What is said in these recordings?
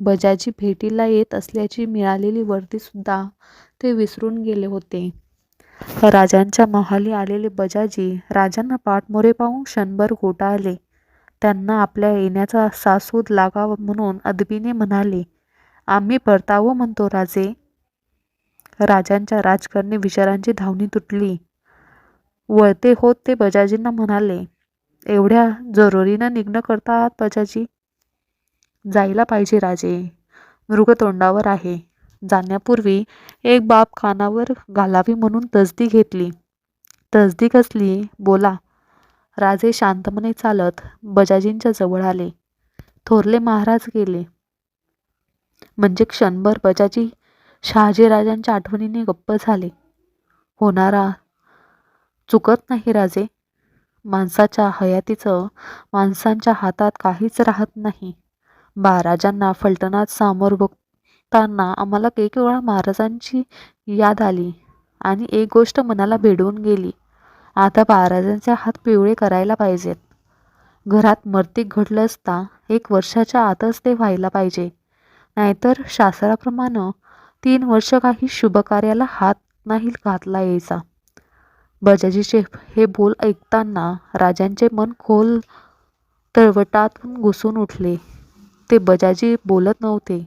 बजाजी भेटीला येत असल्याची मिळालेली वर्दीसुद्धा ते विसरून गेले होते. राजांच्या महाली आलेले बजाजी राजांना पाठमोरे पाहून क्षणभर गोटाळले. त्यांना आपल्या येण्याचा सासूद लागावा म्हणून अदबीने म्हणाले आम्ही परतावं म्हणतो राजे. राजांच्या राजकारणी विचारांची धावणी तुटली. वळते होत ते बजाजींना म्हणाले एवढ्या जरुरीनं निघणं करतात बजाजी? जायला पाहिजे राजे. मृग तोंडावर आहे. जाण्यापूर्वी एक बाब कानावर घालावी म्हणून तसदी घेतली. तसदी कसली? बोला. राजे शांतपणे चालत बजाजींच्या जवळ आले. थोरले महाराज गेले. म्हणजे क्षणभर बजाजी शहाजीराजांच्या आठवणीने गप्प झाले. होणारा चुकत नाही राजे. माणसाच्या हयातीचं माणसांच्या हातात काहीच राहत नाही. महाराजांना फलटणात सामोर बघताना आम्हाला एक वेळा महाराजांची याद आली आणि एक गोष्ट मनाला भेडवून गेली. आता महाराजांचे हात पिवळे करायला पाहिजेत. घरात मर्तिक घडलं असता एक वर्षाच्या आतच ते व्हायला पाहिजे. नाहीतर शास्त्राप्रमाणे तीन वर्ष काही शुभकार्याला हात नाही घातला यायचा. बजाजीचे हे बोल ऐकताना राजांचे मन खोल तळवटातून घुसून उठले. ते बजाजी बोलत नव्हते.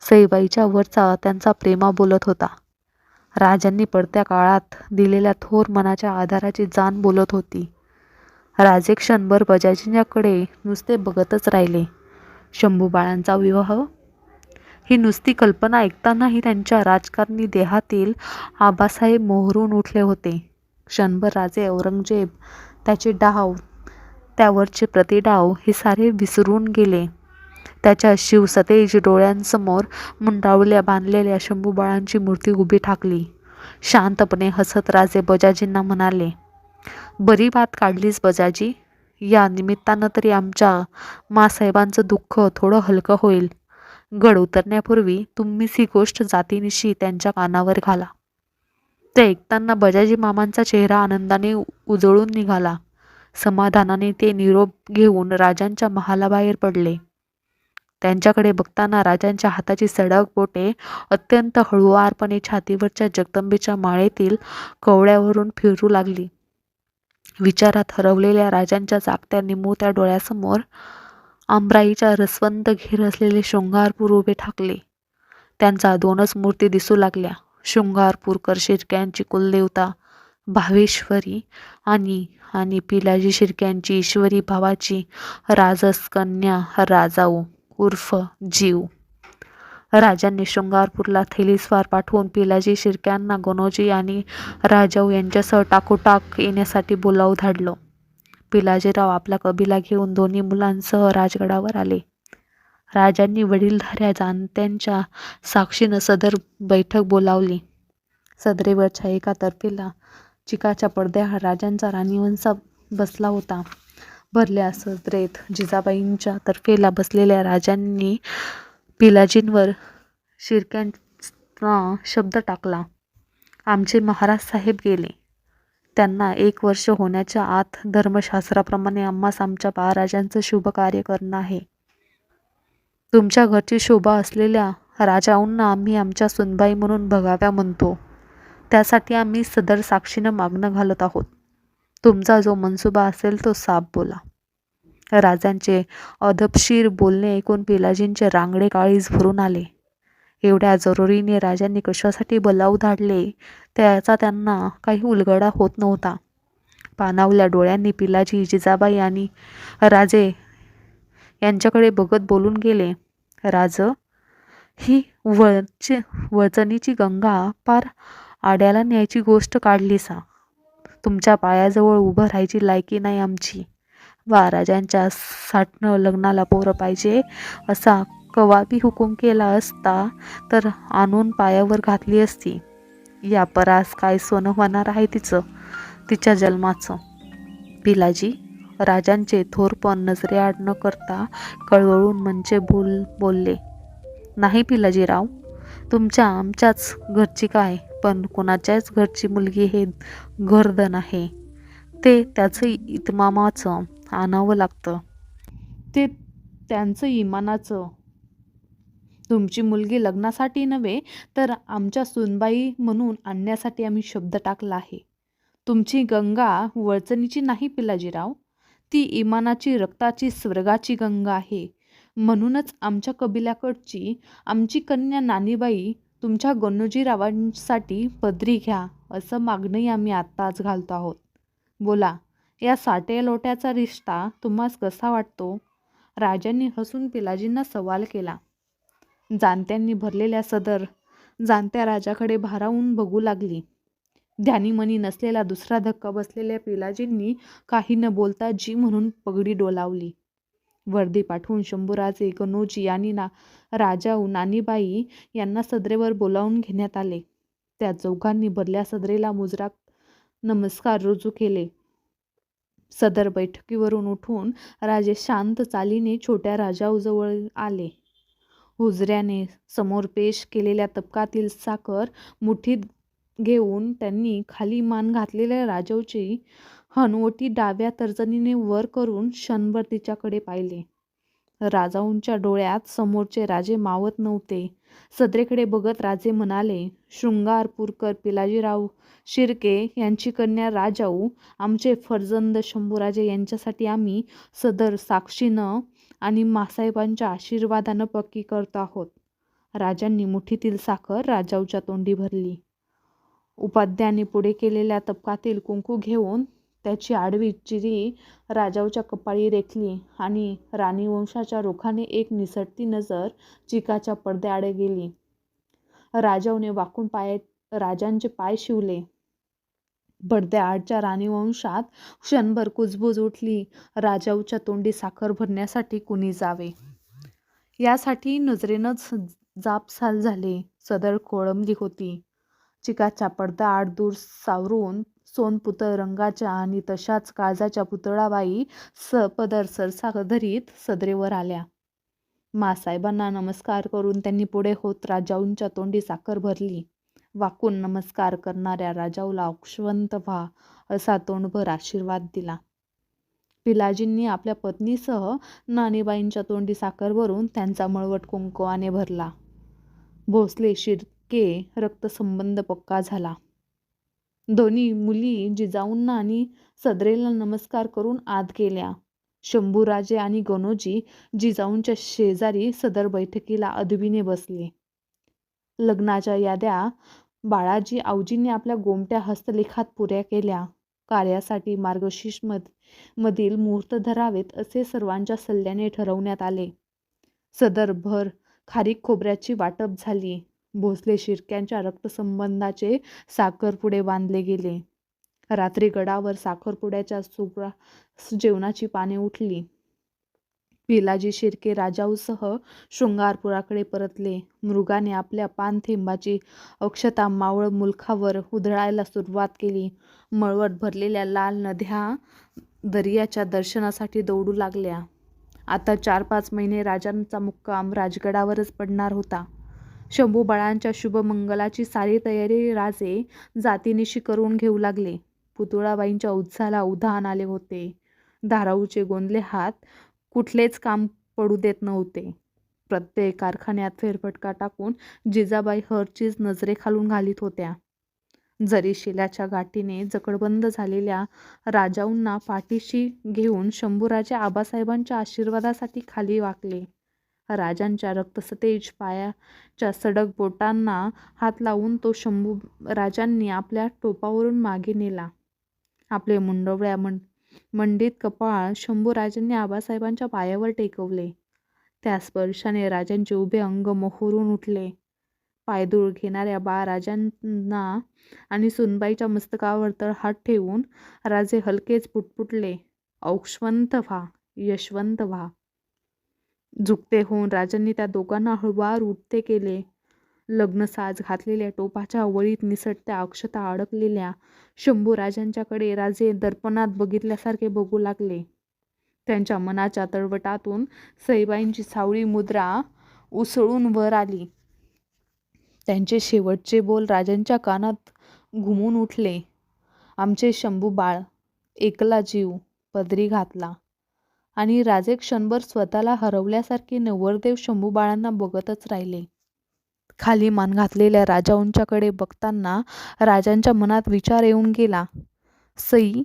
सईबाईच्या वरचा त्यांचा प्रेमा बोलत होता. राजांनी पडत्या काळात दिलेल्या थोर मनाच्या आधाराची जाण बोलत होती. राजे क्षणभर बजाजींच्याकडे नुसते बघतच राहिले. शंभूबाळांचा विवाह? ही नुसती कल्पना ऐकतानाही त्यांच्या राजकारणी देहातील आबासाहेब मोहरून उठले होते. क्षणभर राजे औरंगजेब त्याचे डाव त्यावरचे प्रतिडाव हे सारे विसरून गेले. त्याच्या शिवसतेज डोळ्यांसमोर मुंडावल्या बांधलेल्या शंभूबाळांची मूर्ती उभी ठाकली. शांतपणे हसत राजे बजाजींना म्हणाले बरी बात काढलीस बजाजी. या निमित्तानं तरी आमच्या मासाहेबांचं दुःख थोडं हलकं होईल. गड उतरण्यापूर्वी तुम्हीच ही गोष्ट जातीनिशी त्यांच्या कानावर घाला. ते ऐकताना बजाजी मामांचा चेहरा आनंदाने उजळून निघाला. समाधानाने ते निरोप घेऊन राजांच्या महालाबाहेर पडले. त्यांच्याकडे बघताना राजांच्या हाताची सडक बोटे अत्यंत हळुवारपणे छातीवरच्या जगदंबेच्या माळेतील कवड्यावरून फिरू लागली. विचारात हरवलेल्या राजांच्या जागत्या निमुळत्या डोळ्यासमोर आंब्राईच्या रसवंत घेर असलेले शृंगारपूर उभे ठाकले. त्यांचा दोनच मूर्ती दिसू लागल्या. शृंगारपूरकर शिर्क्यांची कुलदेवता भावेश्वरी आणि आणि पिलाजी शिर्क्यांची ईश्वरी भावाची राजस कन्या राजाऊ. उर्फ जीव. राजांनी शृंगारपूरला थैलीस्वार पाठवून पिलाजी शिर्क्यांना गणोजी आणि राजाऊ यांच्यासह टाकोटाक येण्यासाठी बोलावून धाडलं. पिलाजीराव आपला कबिला घेऊन दोन्ही मुलांसह राजगडावर आले. राजांनी वडीलधाऱ्या जाणत्यांच्या साक्षीनं सदर बैठक बोलावली. सदरेवरच्या एका तर्फेला चिकाच्या पडद्या राजांचा राणीवंसा बसला होता. भरल्या रेत. जिजाबाईंच्या तर्फेला बसलेल्या राजांनी पिलाजींवर शिरक्यांचा शब्द टाकला. आमचे महाराज साहेब गेले. त्यांना एक वर्ष होण्याच्या आत धर्मशास्त्राप्रमाणे आम्हास आमच्या महाराजांचं शुभ कार्य करणं आहे. तुमच्या घरची शोभा असलेल्या राजाऊंना आम्ही आमच्या सुनबाई म्हणून बघाव्या म्हणतो. त्यासाठी आम्ही सदर साक्षीनं मागणं घालत आहोत. तुमचा जो मनसुबा असेल तो साफ बोला. राजांचे अधपशीर बोलणे ऐकून पिलाजींचे रांगडे काळीज भरून आले. एवढ्या जरुरीने राजांनी कशासाठी बलाव धाडले त्याचा त्यांना काही उलगडा होत नव्हता. पानावल्या डोळ्यांनी पिलाजी जिजाबाई आणि राजे यांच्याकडे बघत बोलून गेले. राज ही वळचे वळचणीची गंगा पार आड्याला न्यायची गोष्ट काढली सा तुमच्या पायाजवळ उभं राहायची लायकी नाही आमची. वा राजांच्या साठणं लग्नाला पोरं पाहिजे असा कवाबी हुकूम केला असता तर आणून पायावर घातली असती. या परास काय सोनं होणार आहे तिचं तिच्या जन्माचं? पिलाजी राजांचे थोरपण नजरेआड न करता कळवळून म्हणजे बोल बोलले नाही पिलाजीराव तुमच्या आमच्याच घरची काय पण कोणाच्याच घरची मुलगी हे घरधन आहे. ते त्याचं इतमामाचं आणावं लागतं. ते त्यांचं इमानाचं. तुमची मुलगी लग्नासाठी नव्हे तर आमच्या सुनबाई म्हणून आणण्यासाठी आम्ही शब्द टाकला आहे. तुमची गंगा वळचणीची नाही पिलाजीराव? ती इमानाची रक्ताची स्वर्गाची गंगा आहे. म्हणूनच आमच्या कबिल्याकडची आमची कन्या नानीबाई तुमच्या गणोजीरावांसाठी पदरी घ्या असं मागणंही आम्ही आत्ताच घालतो आहोत. बोला या साटे लोट्याचा रिश्ता तुम्हास कसा वाटतो? राजांनी हसून पिलाजींना सवाल केला. जाणत्यांनी भरलेल्या सदर जाणत्या राजाकडे भारावून बघू लागली. ध्यानीमनी नसलेला दुसरा धक्का बसलेल्या पिलाजींनी काही न बोलता जी म्हणून पगडी डोलावली. वर्दी पाठवून शंभूराजे गणोजी आणि ना राजाऊ नानीबाई यांना सदरेवर बोलावून घेण्यात आले. त्या चौघांनी भरल्या सदरेला मुजरा नमस्कार रुजू केले. सदर बैठकीवरून उठून राजे शांत चालीने छोट्या राजाऊजवळ आले. हुजऱ्याने समोर पेश केलेल्या तपकातील साखर मुठीत घेऊन त्यांनी खाली मान घातलेल्या राजाऊची हनुवटी डाव्या तर्जनीने वर करून क्षणभर तिच्याकडे पाहिले. राजाऊंच्या डोळ्यात समोरचे राजे मावत नव्हते. सदरेकडे बघत राजे म्हणाले शृंगारपूरकर पिलाजीराव शिर्के यांची कन्या राजाऊ आमचे फर्जंद शंभूराजे यांच्यासाठी आम्ही सदर साक्षीनं आणि मासाहेबांच्या आशीर्वादानं पक्की करतो आहोत. राजांनी मुठीतील साखर राजाऊच्या तोंडी भरली. उपाध्याने पुढे केलेल्या तपकातील कुंकू घेऊन त्याची आडवी चिरी राजाऊच्या कपाळी रेखली आणि राणीवंशाच्या रोखाने एक निसटती नजर चिकाच्या पडद्याआडे गेली. राजाऊने वाकून पाय राजांचे पाय शिवले. पडद्याआडच्या राणीवंशात क्षणभर कुजबूज उठली. राजाऊच्या तोंडी साखर भरण्यासाठी कुणी जावे? यासाठी नजरेनंच जापसाल झाले. सदर कोळंबली होती. चिकाच्या पडदा आड दूर सावरून सोनपुतळ रंगाच्या आणि तशाच काळजाच्या पुतळाबाई सपदर सरसा धरीत सदरेवर आल्या. मासाहेबांना नमस्कार करून त्यांनी पुढे होत राजाऊंच्या तोंडी साखर भरली. वाकून नमस्कार करणाऱ्या राजाऊला औक्षवंत व्हा असा तोंडभर आशीर्वाद दिला. पिलाजींनी आपल्या पत्नीसह नानीबाईंच्या तोंडी साखर भरून त्यांचा मळवट कुंकवाने भरला. भोसले शिर्के रक्तसंबंध पक्का झाला. दोन्ही मुली जिजाऊंना आणि सदरेला नमस्कार करून आत गेल्या. शंभूराजे आणि गणोजी जिजाऊंच्या शेजारी सदर बैठकीला अदबीने बसले. लग्नाच्या याद्या बाळाजी आऊजींनी आपल्या गोमट्या हस्तलेखात पुऱ्या केल्या. कार्यासाठी मार्गशीर्ष मध मधील मुहूर्त धरावेत असे सर्वांच्या सल्ल्याने ठरवण्यात आले. सदर भर खारीक खोबऱ्याची वाटप झाली. भोसले शिर्क्यांच्या रक्तसंबंधाचे साखरपुडे बांधले गेले. रात्री गडावर साखरपुड्याच्या सुग्रा जेवणाची पाने उठली. पिलाजी शिर्के राजाऊसह शृंगारपुराकडे परतले. मृगाने आपल्या पानथेंबाची अक्षता मावळ मुलखावर उधळायला सुरुवात केली. मळवट भरलेल्या लाल नद्या दर्याच्या दर्शनासाठी दौडू लागल्या. आता चार पाच महिने राजांचा मुक्काम राजगडावरच पडणार होता. शंभू बाळांच्या शुभमंगलाची सारी तयारी राजे जातीनिशी करून घेऊ लागले. पुतळाबाईंच्या उत्साहाला उधाण आले होते. धाराऊचे गोंदले हात कुठलेच काम पडू देत नव्हते. प्रत्येक कारखान्यात फेरफटका टाकून जिजाबाई हरचीज नजरेखालून घालीत होत्या. जरी शिलाच्या गाठीने जकडबंद झालेल्या राजाऊंना पाठीशी घेऊन शंभूराजे आबासाहेबांच्या आशीर्वादासाठी खाली वाकले. राजांच्या रक्तसतेज पायाच्या सडक बोटांना हात लावून तो शंभू राजांनी आपल्या टोपावरून मागे नेला. आपले मुंडवळ्या मं मंडित कपाळ शंभूराजांनी आबासाहेबांच्या पायावर टेकवले. त्या स्पर्शाने राजांचे उभे अंग मोहरून उठले. पायदूळ घेणाऱ्या बाळराजांना आणि सुनबाईच्या मस्तकावर तळ हात ठेवून राजे हलकेच पुटपुटले. औक्षवंत व्हा यशवंत व्हा. झुकते होऊन राजांनी त्या दोघांना हळुवार उठते केले. लग्नसाज घातलेल्या टोपाच्या वळीत निसटत्या अक्षता अडकलेल्या शंभू राजांच्याकडे राजे दर्पणात बघितल्यासारखे बघू लागले. त्यांच्या मनाच्या तळवटातून सईबाईंची सावळी मुद्रा उसळून वर आली. त्यांचे शेवटचे बोल राजांच्या कानात घुमून उठले. आमचे शंभू बाळ एकला जीव पदरी घातला. आणि राजे क्षणभर स्वतःला हरवल्यासारखे नवरदेव शंभूबाळांना बघतच राहिले. खाली मान घातलेल्या राजाऊंच्याकडे बघताना राजांच्या मनात विचार येऊन गेला. सई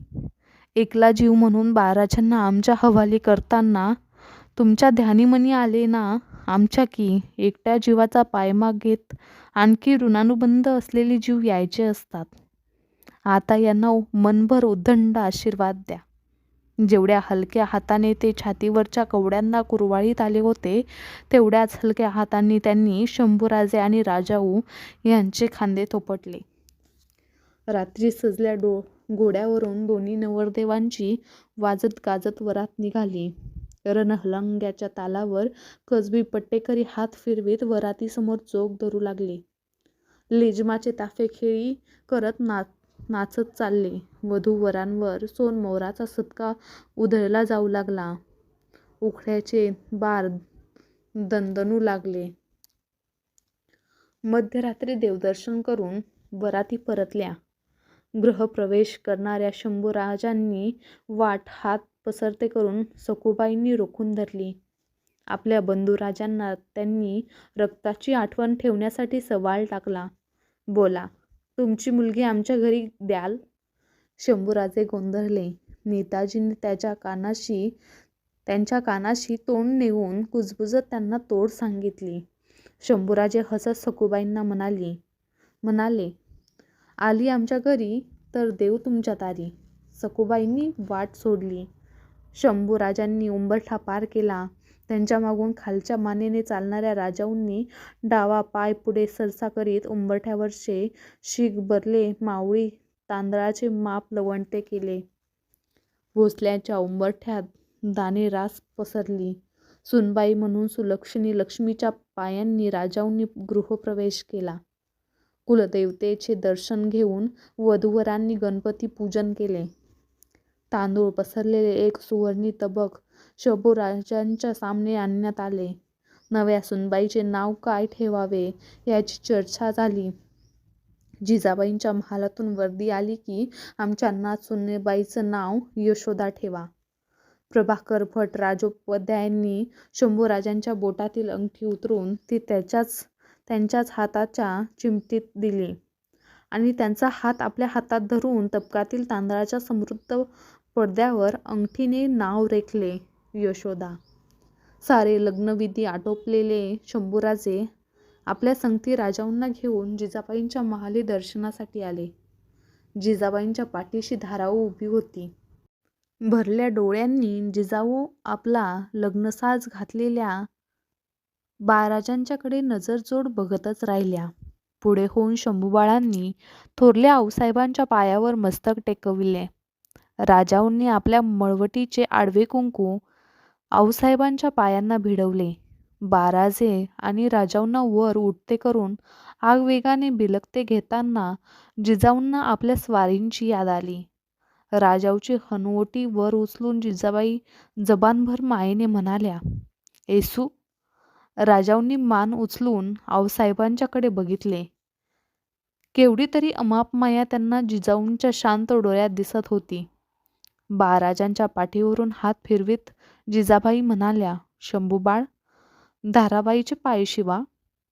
एकला जीव म्हणून बाळराजांना आमच्या हवाली करताना तुमच्या ध्यानीमनी आले ना? आमच्या की? एकट्या जीवाचा पायमाग घेत आणखी ऋणानुबंध असलेले जीव यायचे असतात. आता यांना मनभर उद्दंड आशीर्वाद द्या. जेवढ्या हलक्या हाताने ते छातीवरच्या कवड्यांना कुरवाळीत आले होते तेवढ्याच हलक्या हातांनी त्यांनी शंभूराजे आणि राजाऊ यांचे खांदे थोपटले. रात्री सजल्या डो घोड्यावरून दोन्ही नवरदेवांची वाजत गाजत वरात निघाली. रणहलंग्याच्या तालावर कसबी पट्टेकरी हात फिरवीत वरातीसमोर चोख धरू लागले. लेजमाचे ताफे खेळी करत नाच नाचत चालले. वधूवरांवर सोनमोहराचा सदका उधळला जाऊ लागला. उखळ्याचे बार दणदणू लागले. मध्यरात्री देवदर्शन करून वराती परतल्या. गृहप्रवेश करणाऱ्या शंभूराजांनी वाट हात पसरते करून सखुबाईंनी रोखून धरली. आपल्या बंधुराजांना त्यांनी रक्ताची आठवण ठेवण्यासाठी सवाल टाकला. बोला तुमची मुलगी आमच्या घरी द्याल? शंभूराजे गोंधळले. नेताजींनी त्याच्या कानाशी त्यांच्या कानाशी तोंड नेऊन कुजबुजत त्यांना तोड सांगितली. शंभूराजे हसत सखुबाईंना म्हणाली म्हणाले आली आमच्या घरी तर देव तुमच्या तारी. सखुबाईंनी वाट सोडली. शंभूराजांनी उंबरठा पार केला. त्यांच्या मागून खालच्या मानेने चालणाऱ्या राजाऊंनी डावा पाय पुढे सरसा करीत उंबरठ्यावरचे शीख भरले मावळी तांदळाचे माप लवणते केले. भोसल्याच्या उंबरठ्यात दाणे रास पसरली. सुनबाई म्हणून सुलक्षणी लक्ष्मीच्या पायांनी राजाऊंनी गृहप्रवेश केला. कुलदेवतेचे दर्शन घेऊन वधूवरांनी गणपती पूजन केले. तांदूळ पसरलेले एक सुवर्णी तबक शंभूराजांच्या सामने आणण्यात आले. नव्या सुनबाईचे नाव काय ठेवावे याची चर्चा झाली. जिजाबाईंच्या महालातून वर्दी आली की आमच्या नाथ सुनेबाईचं नाव यशोदा ठेवा. प्रभाकर भट राजोपाध्यायांनी शंभूराजांच्या बोटातील अंगठी उतरून ती त्याच्याच त्यांच्याच हाताच्या चिमटीत दिली आणि त्यांचा हात आपल्या हातात धरून तबकातील तांदळाच्या समृद्ध पडद्यावर अंगठीने नाव रेखले. यशोदा. सारे लग्नविधी आटोपलेले शंभूराजे आपल्या संगती राजाऊंना घेऊन जिजाबाईंच्या महाली दर्शनासाठी आले. जिजाबाईंच्या पाठीशी धाराऊ उभी होती. भरल्या डोळ्यांनी जिजाऊ आपला लग्नसाज घातलेल्या बाळराजांच्याकडे नजरजोड बघतच राहिल्या. पुढे होऊन शंभूबाळांनी थोरल्या आऊसाहेबांच्या पायावर मस्तक टेकविले. राजाऊंनी आपल्या मळवटीचे आडवे कुंकू आऊसाहेबांच्या पायांना भिडवले. बाराजे आणि राजाऊंना वर उठते करून आगवेगाने बिलकते घेताना जिजाऊंना आपल्या स्वारींची याद आली. राजाऊची हनुवटी वर उचलून जिजाबाई जबानभर मायेने म्हणाल्या येसू. राजाऊंनी मान उचलून आऊसाहेबांच्याकडे बघितले. केवढी तरी अमाप माया त्यांना जिजाऊंच्या शांत डोळ्यात दिसत होती. बाराजांच्या पाठीवरून हात फिरवीत जिजाबाई म्हणाल्या शंभूबाळ धाराबाईचे पाय शिवा.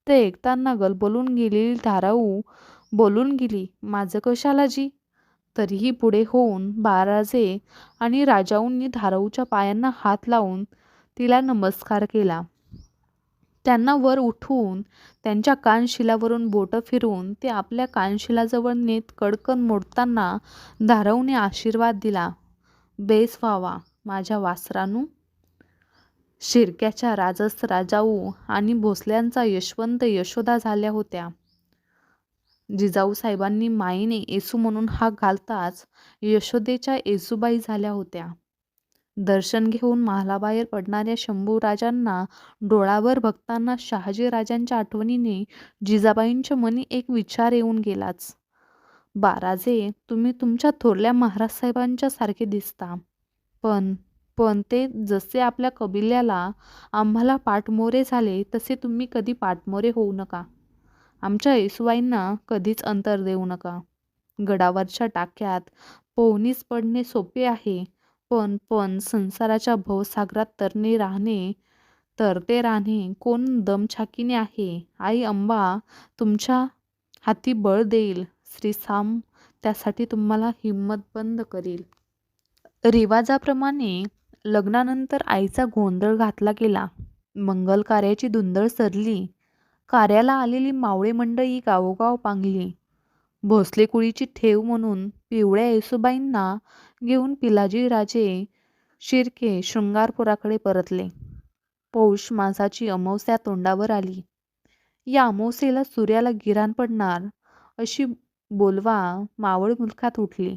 ते ऐकताना गलबलून गेलेली धाराऊ. बोलून गेली माझं कशाला जी? तरीही पुढे होऊन बाराजे आणि राजाऊंनी धाराऊच्या पायांना हात लावून तिला नमस्कार केला. त्यांना वर उठवून त्यांच्या कानशिलावरून बोटं फिरवून ते आपल्या कानशिलाजवळ नेत कडकन मोडताना धाराऊने आशीर्वाद दिला. बेस व्हावा माझ्या वासरानू शिरक्याच्या राजस राजाऊ आणि भोसल्यांचा यशवंत यशोदा झाल्या होत्या. जिजाऊ साहेबांनी माईने येसू म्हणून हा घालताच यशोदेच्या येसूबाई झाल्या होत्या. दर्शन घेऊन महालाबाहेर पडणाऱ्या शंभूराजांना डोळावर बघताना शहाजीराजांच्या आठवणीने जिजाबाईंच्या मनी एक विचार येऊन गेलाच. बाराजे तुम्ही तुमच्या थोरल्या महाराज साहेबांच्या सारखे दिसता. पण पण ते जसे आपल्या कबिल्याला आम्हाला पाठमोरे झाले तसे तुम्ही कधी पाठमोरे होऊ नका. आमच्या येसुबाईंना कधीच अंतर देऊ नका. गडावरच्या टाक्यात पोहणीच पडणे सोपे आहे पण पण संसाराच्या भवसागरात तरणे राहणे तरते राहणे कोण दमछाकीने आहे. आई अंबा तुमच्या हाती बळ देईल. श्रीसाम त्यासाठी तुम्हाला हिंमत बंद करील. रिवाजाप्रमाणे लग्नानंतर आईचा गोंधळ घातला गेला. मंगल कार्याची धुंदळ सरली. कार्याला आलेली मावळे मंडळी गावोगाव पांगली. भोसले कुळीची ठेव म्हणून पिवळ्या येसुबाईंना घेऊन पिलाजी राजे शिर्के शृंगारपुराकडे परतले. पौष मासाची अमावस्या तोंडावर आली. या अमावस्येला सूर्याला गिराण पडणार अशी बोलवा मावळ मुलखात उठली.